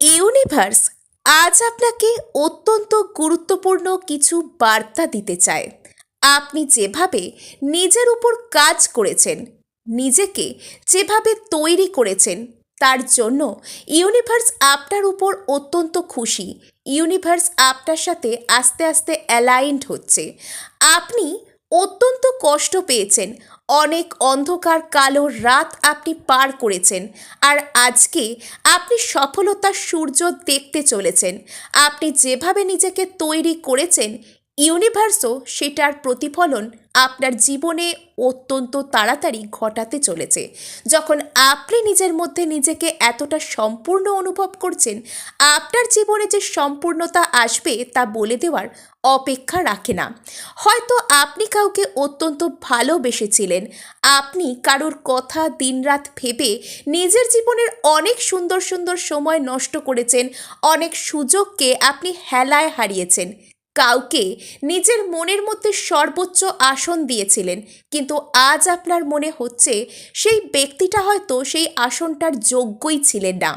Universe আজ আপনাকে অত্যন্ত গুরুত্বপূর্ণ কিছু বার্তা দিতে চায় আপনি যেভাবে নিজের উপর কাজ করেছেন, নিজেকে যেভাবে তৈরি করেছেন, তার জন্য ইউনিভার্স আপনার উপর অত্যন্ত খুশি। ইউনিভার্স আপনার সাথে আস্তে আস্তে অ্যালাইন্ড হচ্ছে। আপনি অত্যন্ত কষ্ট পেয়েছেন। অনেক অন্ধকার কালো রাত আপনি পার করেছেন। আর আজকে আপনি সফলতার সূর্য দেখতে চলেছেন। আপনি যেভাবে নিজেকে তৈরি করেছেন ইউনিভার্সও সেটার প্রতিফলন আপনার জীবনে অত্যন্ত তাড়াতাড়ি ঘটাতে চলেছে। যখন আপনি নিজের মধ্যে নিজেকে এতটা সম্পূর্ণ অনুভব করছেন, আপনার জীবনে যে সম্পূর্ণতা আসবে তা বলে দেওয়ার অপেক্ষা রাখে না। হয়তো আপনি কাউকে অত্যন্ত ভালোবেসেছিলেন। আপনি কারোর কথা দিনরাত ভেবে নিজের জীবনের অনেক সুন্দর সুন্দর সময় নষ্ট করেছেন, অনেক সুযোগকে আপনি হেলায় হারিয়েছেন। কাউকে নিজের মনের মধ্যে সর্বোচ্চ আসন দিয়েছিলেন। কিন্তু আজ আপনার মনে হচ্ছে সেই ব্যক্তিটা হয়তো সেই আসনটার যোগ্যই ছিলেন না।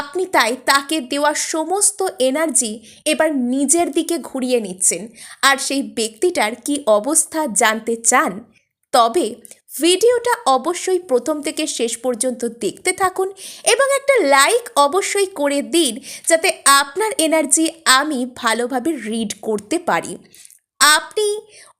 আপনি তাই তাকে দেওয়া সমস্ত এনার্জি এবার নিজের দিকে ঘুরিয়ে নিচ্ছেন। আর সেই ব্যক্তিটার কি অবস্থা জানতে চান? তবে ভিডিওটা অবশ্যই প্রথম থেকে শেষ পর্যন্ত দেখতে থাকুন এবং একটা লাইক অবশ্যই করে দিন যাতে আপনার এনার্জি আমি ভালোভাবে রিড করতে পারি। আপনি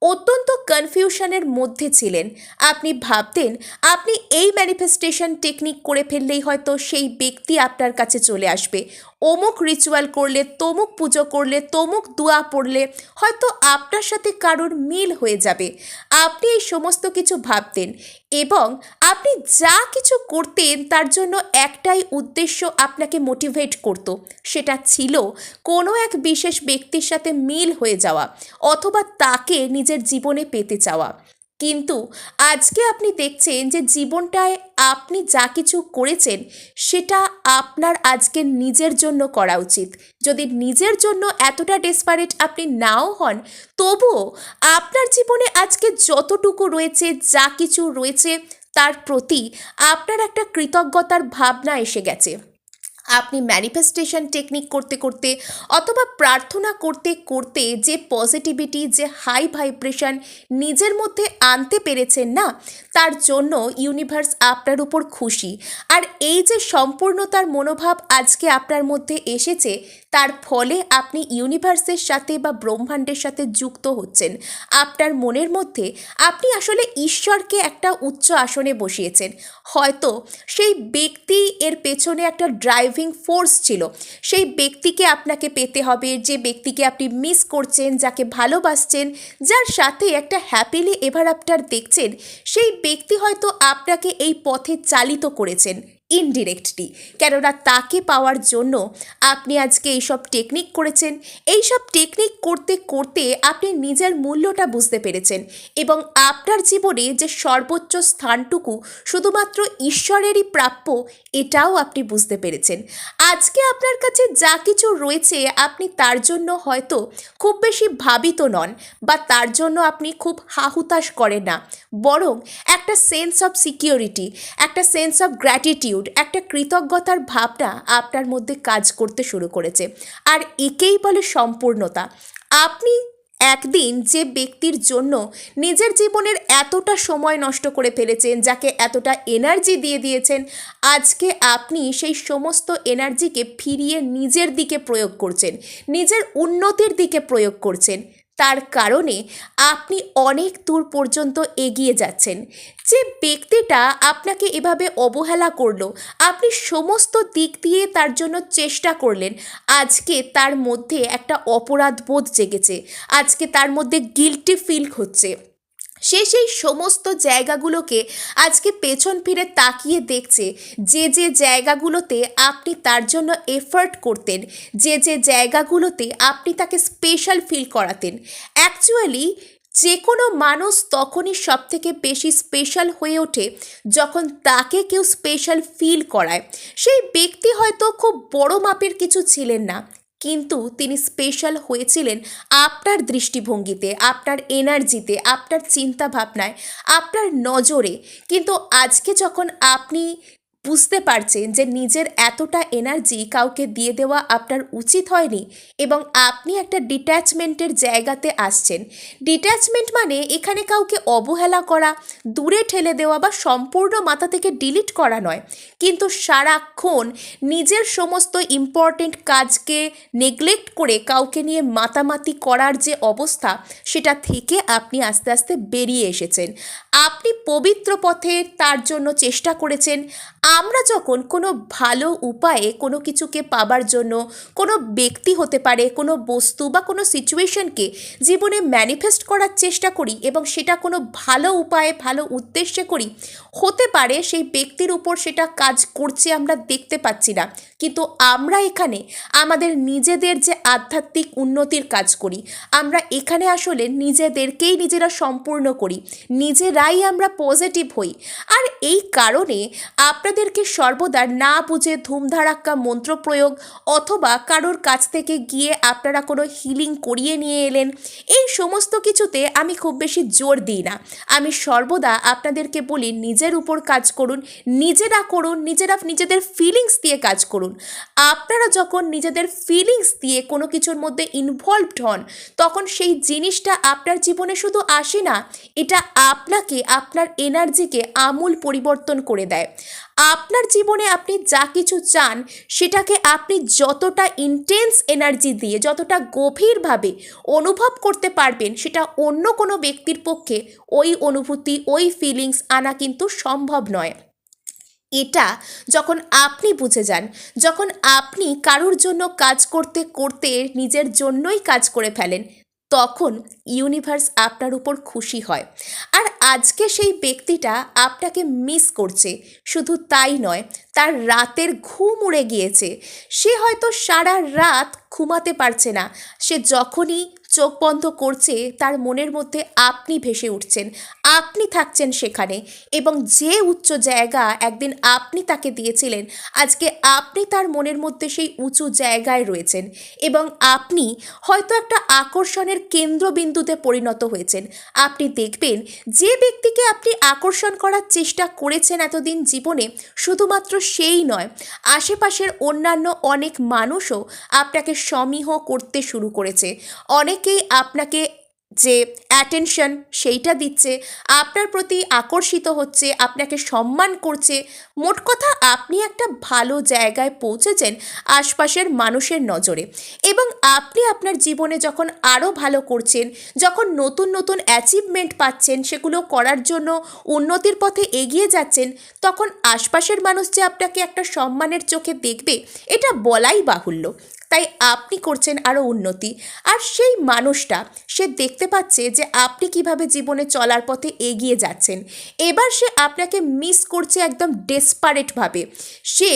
অত্যন্ত কনফিউশনের মধ্যে ছিলেন। আপনি ভাবতেন আপনি এই ম্যানিফেস্টেশন টেকনিক করে ফেললেই হয়তো সেই ব্যক্তি আপনার কাছে চলে আসবে। অমুক রিচুয়াল করলে, তমুক পুজো করলে, তমুক দোয়া পড়লে, হয়তো আপনার সাথে কারোর মিল হয়ে যাবে। আপনি এই সমস্ত কিছু ভাবতেন এবং আপনি যা কিছু করতেন, তার জন্য একটাই উদ্দেশ্য আপনাকে মোটিভেট করতো। সেটা ছিল কোনো এক বিশেষ ব্যক্তির সাথে মিল হয়ে যাওয়া অথবা তাকে নিজের জীবনে পেতে চাওয়া। কিন্তু আজকে আপনি দেখছেন যে জীবনটায় আপনি যা কিছু করেছেন, সেটা আপনার আজকে নিজের জন্য করা উচিত। যদি নিজের জন্য এতটা ডেসপারেট আপনি নাও হন, তবুও আপনার জীবনে আজকে যতটুকু রয়েছে, যা কিছু রয়েছে, তার প্রতি আপনার একটা কৃতজ্ঞতার ভাবনা এসে গেছে। আপনি ম্যানিফেস্টেশন টেকনিক করতে করতে অথবা প্রার্থনা করতে করতে যে পজিটিভিটি যে হাই ভাইব্রেশন নিজের মধ্যে আনতে পেরেছেন না, তার জন্য ইউনিভার্স আপনার উপর খুশি। আর এই যে সম্পূর্ণতার মনোভাব আজকে আপনার মধ্যে এসেছে তার ফলে আপনি ইউনিভার্সের সাথে বা ব্রহ্মাণ্ডের সাথে যুক্ত হচ্ছেন। আপনার মনের মধ্যে আপনি আসলে ঈশ্বরকে একটা উচ্চ আসনে বসিয়েছেন। হয়তো সেই ব্যক্তি এর পেছনে একটা ড্রাইভিং ফোর্স ছিল। সেই ব্যক্তিকে আপনাকে পেতে হবে, যে ব্যক্তিকে আপনি মিস করছেন, যাকে ভালোবাসছেন, যার সাথে একটা হ্যাপিলি এভার আফটার দেখছেন, সেই ব্যক্তি হয়তো আপনাকে এই পথে চালিত করেছেন। ইনডিরেক্টলি কেননা তাকে পাওয়ার জন্য আপনি আজকে এইসব টেকনিক করেছেন। এইসব টেকনিক করতে করতে আপনি নিজের মূল্যটা বুঝতে পেরেছেন এবং আপনার জীবনে যে সর্বোচ্চ স্থানটুকু শুধুমাত্র ঈশ্বরেরই প্রাপ্য, এটাও আপনি বুঝতে পেরেছেন। আজকে আপনার কাছে যা কিছু রয়েছে আপনি তার জন্য হয়তো খুব বেশি ভাবিত নন বা তার জন্য আপনি খুব হাহুতাশ করেন না। বরং একটা সেন্স অফ সিকিউরিটি একটা সেন্স অফ গ্র্যাটিটিউড একটা কৃতজ্ঞতার ভাবনা আপনার মধ্যে কাজ করতে শুরু করেছে। আর একেই বলে সম্পূর্ণতা। আপনি একদিন যে ব্যক্তির জন্য নিজের জীবনের এতটা সময় নষ্ট করে ফেলেছেন, যাকে এতটা এনার্জি দিয়ে দিয়েছেন, আজকে আপনি সেই সমস্ত এনার্জিকে ফিরিয়ে নিজের দিকে প্রয়োগ করছেন, নিজের উন্নতির দিকে প্রয়োগ করছেন। তার কারণে আপনি অনেক দূর পর্যন্ত এগিয়ে যাচ্ছেন। যে ব্যক্তিটা আপনাকে এভাবে অবহেলা করল, আপনি সমস্ত দিক দিয়ে তার জন্য চেষ্টা করলেন। আজকে তার মধ্যে একটা অপরাধ বোধ জেগেছে। আজকে তার মধ্যে গিলটি ফিল হচ্ছে। সে সেই সমস্ত জায়গাগুলোকে আজকে পেছন ফিরে তাকিয়ে দেখছে। যে যে জায়গাগুলোতে আপনি তার জন্য এফার্ট করতেন, যে যে জায়গাগুলোতে আপনি তাকে স্পেশাল ফিল করাতেন। অ্যাকচুয়ালি যে কোনো মানুষ তখনই সব থেকে বেশি স্পেশাল হয়ে ওঠে যখন তাকে কেউ স্পেশাল ফিল করায়। সেই ব্যক্তি হয়তো খুব বড় মাপের কিছু ছিলেন না। কিন্তু তিনি স্পেশাল হয়েছিলেন আপনার দৃষ্টিভঙ্গিতে, আপনার এনার্জিতে আপনার চিন্তাভাবনায়, আপনার নজরে। কিন্তু আজকে যখন আপনি বুঝতে পারছেন যে নিজের এতটা এনার্জি কাউকে দিয়ে দেওয়া আপনার উচিত হয়নি এবং আপনি একটা ডিট্যাচমেন্টের জায়গাতে আসছেন। ডিট্যাচমেন্ট মানে এখানে কাউকে অবহেলা করা, দূরে ঠেলে দেওয়া বা সম্পূর্ণ মাথা থেকে ডিলিট করা নয়। কিন্তু সারাক্ষণ নিজের সমস্ত ইম্পর্টেন্ট কাজকে নেগলেক্ট করে কাউকে নিয়ে মাতামাতি করার যে অবস্থা, সেটা থেকে আপনি আস্তে আস্তে বেরিয়ে এসেছেন। আপনি পবিত্র পথে তার জন্য চেষ্টা করেছেন, আমরা যখন কোনো ভালো উপায়ে কোনো কিছুকে পাবার জন্য কোনো ব্যক্তি হতে পারে, কোনো বস্তু বা কোনো সিচুয়েশনকে জীবনে ম্যানিফেস্ট করার চেষ্টা করি এবং সেটা কোনো ভালো উপায়ে, ভালো উদ্দেশ্যে করি, হতে পারে সেই ব্যক্তির উপর সেটা কাজ করছে আমরা দেখতে পাচ্ছি না। কিন্তু আমরা এখানে আমাদের নিজেদের যে আধ্যাত্মিক উন্নতির কাজ করি, আমরা এখানে আসলে নিজেদেরকেই নিজেরা সম্পূর্ণ করি, নিজেরাই আমরা পজিটিভ হই। আর এই কারণে আপনাদেরকে সর্বদা না বুঝে ধুমধারাক্কা মন্ত্র প্রয়োগ অথবা কারোর কাছ থেকে গিয়ে আপনারা কোনো হিলিং করিয়ে নিয়ে এলেন, এই সমস্ত কিছুতে আমি খুব বেশি জোর দিই না। আমি সর্বদা আপনাদেরকে বলি নিজের উপর কাজ করুন, নিজেরা করুন, নিজেরা নিজেদের ফিলিংস দিয়ে কাজ করুন। আপনারা যখন নিজেদের ফিলিংস দিয়ে কোনো কিছুর মধ্যে ইনভলভড হন, তখন সেই জিনিসটা আপনার জীবনে শুধু আসে না, এটা আপনাকে, আপনার এনার্জিকে আমূল পরিবর্তন করে দেয়। আপনার জীবনে আপনি যা কিছু চান, সেটাকে আপনি যতটা ইন্টেন্স এনার্জি দিয়ে, যতটা গভীরভাবে অনুভব করতে পারবেন, সেটা অন্য কোনো ব্যক্তির পক্ষে ওই অনুভূতি, ওই ফিলিংস আনা কিন্তু সম্ভব নয়। এটা যখন আপনি বুঝে যান, যখন আপনি কারোর জন্য কাজ করতে করতে নিজের জন্যই কাজ করে ফেলেন, তখন ইউনিভার্স আপনার উপর খুশি হয়। আর আজকে সেই ব্যক্তিটা আপনাকে মিস করছে, শুধু তাই নয়, তার রাতের ঘুম উড়ে গিয়েছে। সে হয়তো সারা রাত ঘুমাতে পারছে না, সে যখনই চোখ বন্ধ করছে, তার মনের মধ্যে আপনি ভেসে উঠছেন। আপনি থাকছেন সেখানে এবং যে উচ্চ জায়গা একদিন আপনি তাকে দিয়েছিলেন, আজকে আপনি তার মনের মধ্যে সেই উঁচু জায়গায় রয়েছেন এবং আপনি হয়তো একটা আকর্ষণের কেন্দ্রবিন্দুতে পরিণত হয়েছেন। আপনি দেখবেন যে ব্যক্তিকে আপনি আকর্ষণ করার চেষ্টা করেছেন এতদিন জীবনে শুধুমাত্র সেই নয়, আশেপাশের অন্যান্য অনেক মানুষও আপনাকে সমীহ করতে শুরু করেছে। অনেকেই আপনাকে যে অ্যাটেনশন সেইটা দিচ্ছে, আপনার প্রতি আকর্ষিত হচ্ছে, আপনাকে সম্মান করছে, মোট কথা আপনি একটা ভালো জায়গায় পৌঁছেছেন আশপাশের মানুষের নজরে। এবং আপনি আপনার জীবনে যখন আরও ভালো করছেন, যখন নতুন নতুন অ্যাচিভমেন্ট পাচ্ছেন, সেগুলো করার জন্য উন্নতির পথে এগিয়ে যাচ্ছেন, তখন আশপাশের মানুষ যে আপনাকে একটা সম্মানের চোখে দেখবে, এটা বলাই বাহুল্য। তাই আপনি করছেন আরও উন্নতি। আর সেই মানুষটা, সে দেখতে পাচ্ছে যে আপনি কীভাবে জীবনে চলার পথে এগিয়ে যাচ্ছেন। এবার সে আপনাকে মিস করছে একদম ডেসপারেটভাবে সে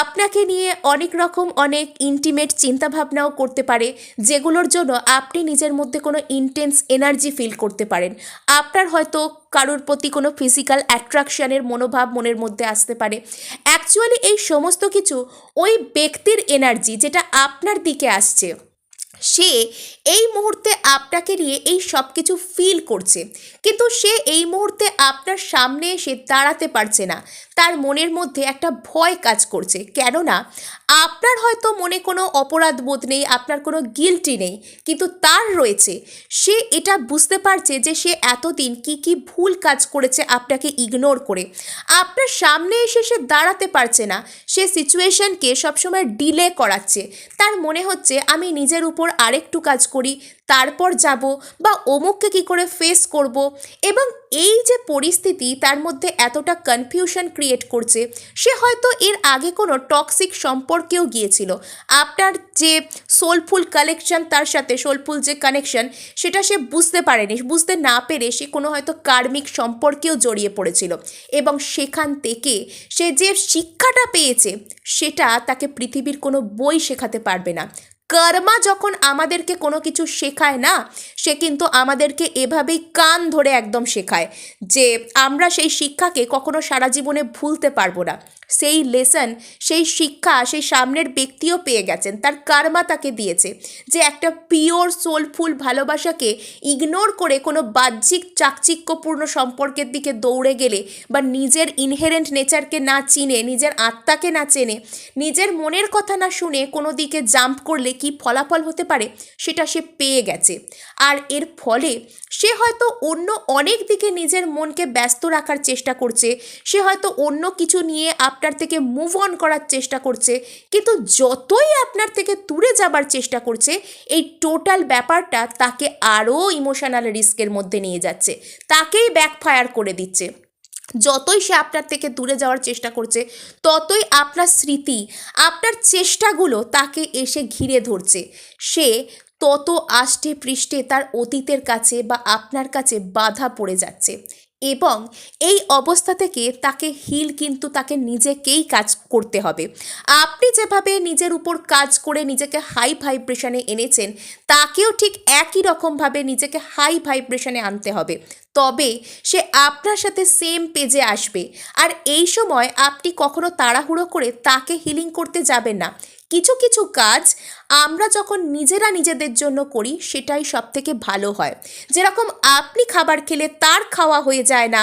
আপনাকে নিয়ে অনেক রকম, অনেক ইন্টিমেট চিন্তাভাবনাও করতে পারে, যেগুলোর জন্য আপনি নিজের মধ্যে কোনো ইন্টেন্স এনার্জি ফিল করতে পারেন। আপনার হয়তো কারোর প্রতি কোনো ফিজিক্যাল অ্যাট্রাকশনের মনোভাব মনের মধ্যে আসতে পারে। অ্যাকচুয়ালি এই সমস্ত কিছু ওই ব্যক্তির এনার্জি যেটা আপনার দিকে আসছে। সে এই মুহূর্তে আপনাকে নিয়ে এই সব কিছু ফিল করছে। কিন্তু সে এই মুহূর্তে আপনার সামনে এসে দাঁড়াতে পারছে না। তার মনের মধ্যে একটা ভয় কাজ করছে। কেননা আপনার হয়তো মনে কোনো অপরাধ বোধ নেই, আপনার কোনো গিলটি নেই, কিন্তু তার রয়েছে। সে এটা বুঝতে পারছে যে সে এতদিন কি কি ভুল কাজ করেছে আপনাকে ইগনোর করে। আপনার সামনে এসে সে দাঁড়াতে পারছে না। সে সিচুয়েশনকে সবসময় ডিলে করাচ্ছে। তার মনে হচ্ছে, আমি নিজের উপর আরেকটু কাজ করি, তারপর যাব বা অমুককে কী করে ফেস করব এবং এই যে পরিস্থিতি তার মধ্যে এতটা কনফিউশন ক্রিয়েট করছে, সে হয়তো এর আগে কোনো টক্সিক সম্পর্কেও গিয়েছিল। আপনার যে সোলফুল কালেকশন তার সাথে সোলফুল যে কানেকশন সেটা সে বুঝতে পারেনি, বুঝতে না পেরে সে কোনো হয়তো কার্মিক সম্পর্কেও জড়িয়ে পড়েছিল এবং সেখান থেকে সে যে শিক্ষাটা পেয়েছে সেটা তাকে পৃথিবীর কোনো বই শেখাতে পারবে না। কর্মা যখন আমাদেরকে কোনো কিছু শেখায় না, সে কিন্তু আমাদেরকে এভাবেই কান ধরে একদম শেখায় যে আমরা সেই শিক্ষাকে কখনো সারা জীবনে ভুলতে পারব না। সেই লেসন সেই শিক্ষা, সেই সামনের ব্যক্তিও পেয়ে গেছেন। তার কার্মা তাকে দিয়েছে যে একটা পিওর সোলফুল ভালোবাসাকে ইগনোর করে কোনো বাহ্যিক চাকচিক্যপূর্ণ সম্পর্কের দিকে দৌড়ে গেলে বা নিজের ইনহেরেন্ট নেচারকে না চিনে, নিজের আত্মাকে না চেনে, নিজের মনের কথা না শুনে কোনো দিকে জাম্প করলে কি ফলাফল হতে পারে, সেটা সে পেয়ে গেছে। আর এর ফলে সে হয়তো অন্য অনেক দিকে নিজের মনকে ব্যস্ত রাখার চেষ্টা করছে, সে হয়তো অন্য কিছু নিয়ে আপনার থেকে মুভ অন করার চেষ্টা করছে, কিন্তু যতই আপনার থেকে দূরে যাবার চেষ্টা করছে, এই টোটাল ব্যাপারটা তাকে আরও ইমোশনাল রিস্কের মধ্যে নিয়ে যাচ্ছে, তাকেই ব্যাকফায়ার করে দিচ্ছে। যতই সে আপনার থেকে দূরে যাওয়ার চেষ্টা করছে, ততই আপনার স্মৃতি, আপনার চেষ্টাগুলো তাকে এসে ঘিরে ধরছে। সে তত আষ্টে পৃষ্ঠে তার অতীতের কাছে বা আপনার কাছে বাধা পড়ে যাচ্ছে। এবং এই অবস্থা থেকে তাকে হিল কিন্তু তাকে নিজেকেই কাজ করতে হবে। আপনি যেভাবে নিজের উপর কাজ করে নিজেকে হাই ভাইব্রেশনে এনেছেন, তাকেও ঠিক একই রকমভাবে নিজেকে হাই ভাইব্রেশনে আনতে হবে। তবে সে আপনার সাথে সেম পেজে আসবে। আর এই সময় আপনি কখনো তাড়াহুড়ো করে তাকে হিলিং করতে যাবেন না। কিছু কিছু কাজ আমরা যখন নিজেরা নিজেদের জন্য করি, সেটাই সব থেকে ভালো হয়। যেরকম আপনি খাবার খেলে তার খাওয়া হয়ে যায় না,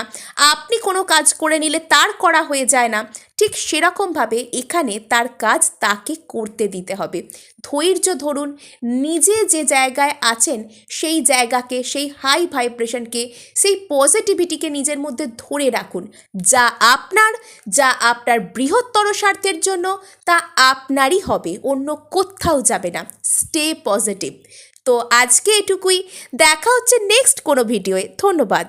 আপনি কোনো কাজ করে নিলে তার করা হয়ে যায় না ঠিক সেরকমভাবে এখানে তার কাজ তাকে করতে দিতে হবে। ধৈর্য ধরুন, নিজে যে জায়গায় আছেন, সেই জায়গাকে, সেই হাই ভাইব্রেশনকে সেই পজিটিভিটিকে নিজের মধ্যে ধরে রাখুন। যা আপনার যা আপনার বৃহত্তর স্বার্থের জন্য, তা আপনারই হবে, অন্য কোথাও যাবে না। স্টে পজিটিভ তো আজকে এটুকুই। দেখা হচ্ছে নেক্সট কোনো ভিডিওয়ে ধন্যবাদ।